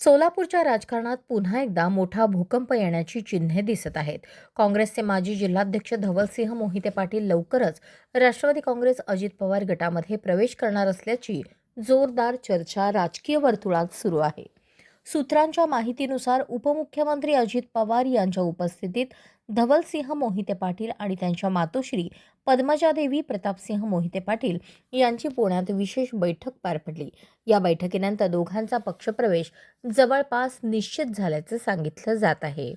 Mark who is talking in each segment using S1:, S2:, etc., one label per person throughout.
S1: सोलापूरच्या राजकारणात पुन्हा एकदा मोठा भूकंप येण्याची चिन्हे दिसत आहेत. काँग्रेसचे माजी जिल्हाध्यक्ष धवलसिंह मोहिते पाटील लवकरच राष्ट्रवादी काँग्रेस अजित पवार गटामध्ये प्रवेश करणार असल्याची जोरदार चर्चा राजकीय वर्तुळात सुरू आहे. सूत्रांच्या माहितीनुसार उपमुख्यमंत्री अजित पवार यांच्या उपस्थितीत धवलसिंह मोहिते पाटील आणि त्यांच्या मातोश्री पद्मजादेवी प्रतापसिंह मोहिते पाटील यांची पुण्यात विशेष बैठक पार पडली. या बैठकीनंतर दोघांचा पक्षप्रवेश जवळपास निश्चित झाल्याचं सांगितलं जात आहे.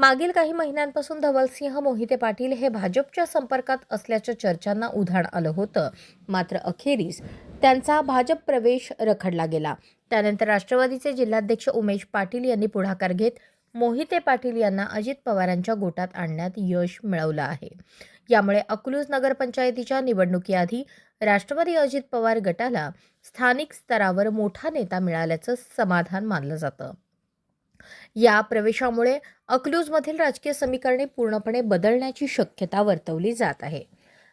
S1: मागील काही महिन्यांपासून धवलसिंह मोहिते पाटील हे भाजपच्या संपर्कात असल्याच्या चर्चांना उधाण आलं होतं. मात्र अखेरीस त्यांचा भाजप प्रवेश रखडला गेला. त्यानंतर राष्ट्रवादीचे जिल्हाध्यक्ष उमेश पाटील यांनी पुढाकार घेत मोहिते पाटील यांना अजित पवारांच्या गोटात आणण्यात यश मिळवलं आहे. यामुळे अकलूज नगरपंचायतीच्या निवडणुकीआधी राष्ट्रवादी अजित पवार गटाला स्थानिक स्तरावर मोठा नेता मिळाल्याचं समाधान मानलं जातं. या प्रवेशामुळे अकलूजमधील राजकीय समीकरणे पूर्णपणे बदलण्याची शक्यता वर्तवली जात आहे.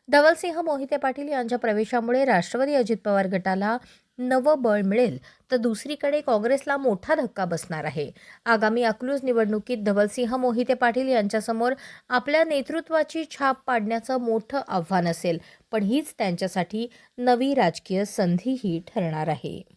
S1: धवलसिंह मोहिते पाटील यांच्या प्रवेशामुळे राष्ट्रवादी अजित पवार गटाला नवं बळ मिळेल तर दुसरीकडे काँग्रेसला मोठा धक्का बसणार आहे. आगामी अकलूज निवडणुकीत धवलसिंह मोहिते पाटील यांच्यासमोर आपल्या नेतृत्वाची छाप पाडण्याचं मोठं आव्हान असेल पण हीच त्यांच्यासाठी नवी राजकीय संधीही ठरणार आहे.